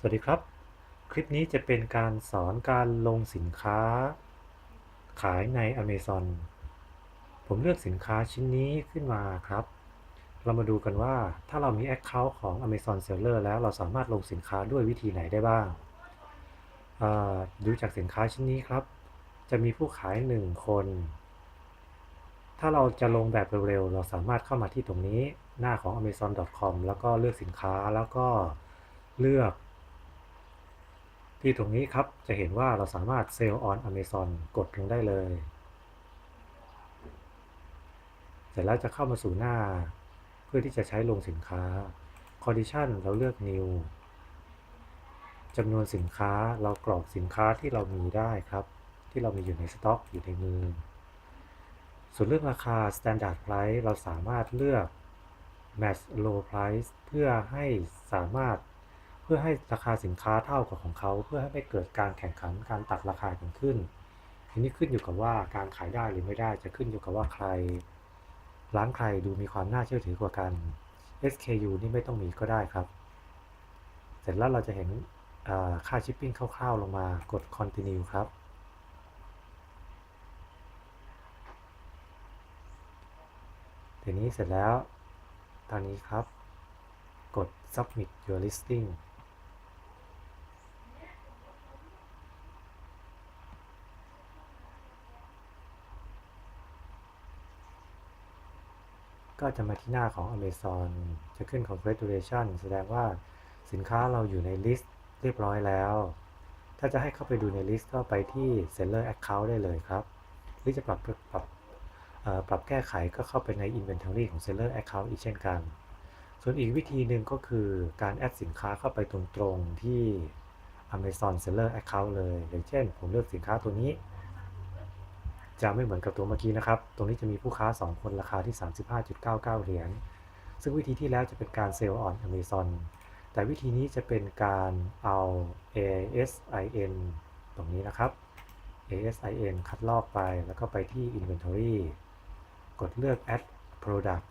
สวัสดีครับ คลิปนี้จะเป็นการสอนการลงสินค้า ขายใน Amazon ผมเลือกสินค้าชิ้นนี้ขึ้นมาครับ เรามาดูกันว่าถ้าเรามี Account ของ Amazon Seller แล้วเราสามารถลงสินค้าด้วยวิธีไหนได้บ้างาดูจากสินค้าชิ้นนี้ครับ จะมีผู้ขาย 1 คน ถ้าเราจะลงแบบเร็วๆ เราสามารถเข้ามาที่ตรงนี้หน้าของ amazon.com แล้วก็เลือกสินค้าแล้วก็เลือก ที่ตรงนี้ครับจะเห็นว่าเราสามารถ Sell on Amazon กดลงได้เลย เสร็จแล้วจะเข้ามาสู่หน้า เพื่อที่จะใช้ลงสินค้า Condition เราเลือก New จำนวนสินค้าเรากรอกสินค้าที่เรามีได้ครับ ที่เรามีอยู่ในสต็อกอยู่ในมือ ส่วนเรื่องราคา Standard Price เราสามารถเลือก Match Low Price เพื่อให้สามารถ พื่อให้ราคาสินค้าเท่ากับของเขา เพื่อให้ไม่เกิดการแข่งขันการตัดราคากันขึ้นทีนี้ขึ้นอยู่กับว่าการขายได้หรือไม่ได้จะขึ้นอยู่กับว่าใคร ร้านใครดูมีความน่าเชื่อถือกว่ากัน SKU นี่ไม่ต้องมีก็ได้ครับ เสร็จแล้วเราจะเห็นค่าชิปปิ้งคร่าวๆ ลงมากด continue ครับทีนี้เสร็จแล้วตอนนี้ครับกด submit your listing ก็จะมาที่หน้าของ Amazon จะขึ้น congratulation แสดงว่าสินค้าเราอยู่ใน list เรียบร้อยแล้ว ถ้าจะให้เข้าไปดูใน list ก็ไปที่ seller account ได้เลยครับ หรือจะปรับปรับเอ่อปรับแก้ไขก็เข้าไปใน inventory ของ seller account อีกเช่นกัน ส่วนอีกวิธีหนึ่งก็คือการแอดสินค้าเข้าไปตรงๆที่ Amazon Seller Account เลย อย่างเช่น ผมเลือกสินค้าตัวนี้ จะไม่เหมือนกับตัวเมื่อกี้นะครับ ตรงนี้จะมีผู้ค้า 2 คนราคาที่ 35.99 เหรียญ ซึ่งวิธีที่แล้วจะเป็นการเซลล์ออน Amazon แต่วิธีนี้จะเป็นการเอา ASIN ตรงนี้นะครับ ASIN คัดลอกไปแล้วก็ไปที่ Inventory กดเลือก Add Product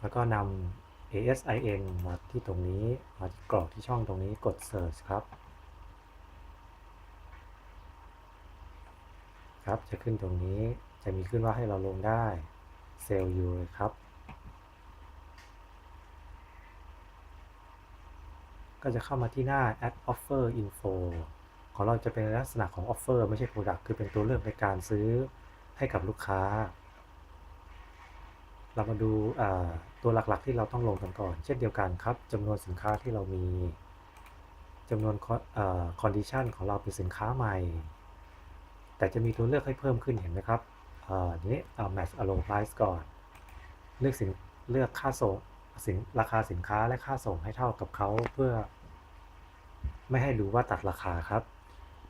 แล้วก็นำ ASIN มาที่ตรงนี้ มาที่กรอกที่ช่องตรงนี้กด Search ครับ ครับ จะขึ้นตรงนี้จะมีขึ้นว่าให้เราลงได้ Sell You เลยครับ ก็จะเข้ามาที่หน้า Add Offer Info ของเราจะเป็นลักษณะของ Offer ไม่ใช่ Product คือเป็นตัวเลือกในการซื้อให้กับลูกค้า เรามาดูตัวหลักๆที่เราต้องลงกันก่อน เช่นเดียวกันครับจำนวนสินค้าที่เรามีจำนวนคอนดิชันของเราเป็นสินค้าใหม่ แต่จะมีตัวเลือกให้เพิ่มขึ้นเห็นไหมครับอ่านี้เอา match along price ก่อน เลือกสินเลือกค่าส่งสินราคาสินค้าและค่าส่งให้เท่ากับเขาเพื่อ ไม่ให้ดูว่าตัดราคาครับ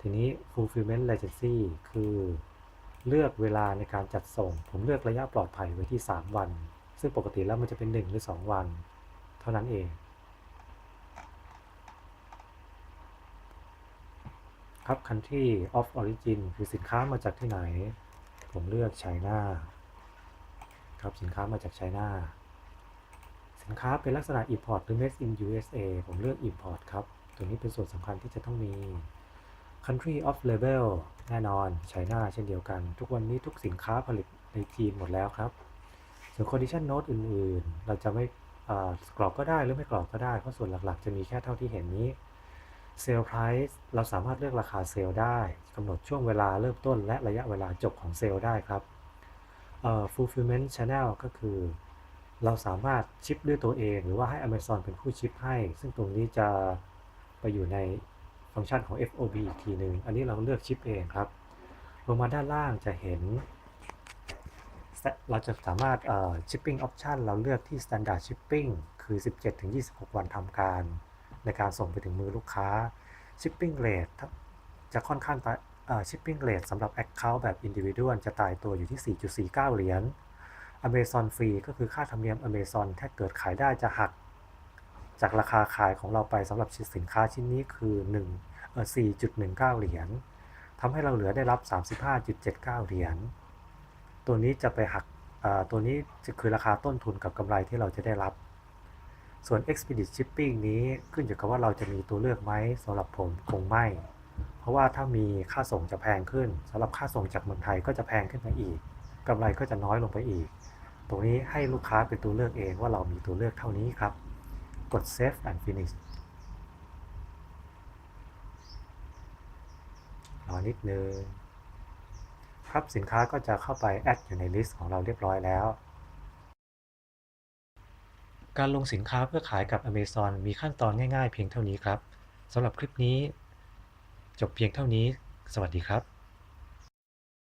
ทีนี้ fulfillment latency คือเลือกเวลาในการจัดส่ง ผมเลือกระยะปลอดภัยไว้ที่ 3 วัน ซึ่งปกติแล้วมันจะเป็น 1 หรือ 2 วัน เท่านั้นเอง ครับ country of origin คือสินค้ามาจากที่ไหน ผมเลือกไชน่าครับสินค้ามาจากไชน่าสินค้าเป็นลักษณะ import หรือ made in USA ผมเลือก import ครับ ตัวนี้เป็นส่วนสำคัญที่จะต้องมี country of label แน่นอนไชน่าเช่นเดียวกัน ทุกวันนี้ทุกสินค้าผลิตในจีนหมดแล้วครับ ส่วน condition note อื่น ๆ เราจะไม่กรอกก็ได้หรือไม่กรอกก็ได้ เพราะส่วนหลัก ๆ จะมีแค่เท่าที่เห็นนี้ sale price เราสามารถเลือกราคาเซลล์ได้กำหนดช่วงเวลาเริ่มต้น และระยะเวลาจบของเซลล์ได้ครับเอ่อ fulfillment channel ก็คือ เราสามารถชิปด้วยตัวเอง หรือว่าให้ Amazon เป็นผู้ชิปให้ ซึ่งตรงนี้จะไปอยู่ในฟังก์ชันของ FOB อีกทีหนึ่งอันนี้เราเลือกชิปเองครับ ลงมาด้านล่างจะเห็น เราจะสามารถ shipping option เราเลือกที่ standard shipping คือ 17-26 วันทำการ ในการส่งไปถึงมือลูกค้า shipping rate จะค่อนข้างต่อ shipping rate สำหรับ account แบบ individual จะตายตัวอยู่ที่ 4.49 เหรียญ Amazon Free ก็คือค่าธรรมเนียม Amazon ถ้าเกิดขายได้จะหัก จากราคาขายของเราไปสำหรับสินค้าชิ้นนี้คือ1เอ่อ4.19 เหรียญทำให้เราเหลือได้รับ 35.79 เหรียญ ตัวนี้จะไปหักตัวนี้จะคือราคาต้นทุนกับกำไรที่เราจะได้รับ ส่วน Expedit Shipping นี้ขึ้นอยู่กับว่าเราจะมีตัวเลือกไหมสำหรับผมคงไม่ เพราะว่าถ้ามีค่าส่งจะแพงขึ้นสำหรับค่าส่งจากเมืองไทยก็จะแพงขึ้นมาอีกกำไรก็จะน้อยลงไปอีก ตรงนี้ให้ลูกค้าเป็นตัวเลือกเองว่าเรามีตัวเลือกเท่านี้ครับ กด Save and Finish รอนิดนึงครับสินค้าก็จะเข้าไปแอดอยู่ในลิสต์ของเราเรียบร้อยแล้ว การลงสินค้าเพื่อขายกับ Amazon มีขั้นตอนง่ายๆเพียงเท่านี้ครับสำหรับคลิปนี้ จบเพียงเท่านี้ สวัสดีครับ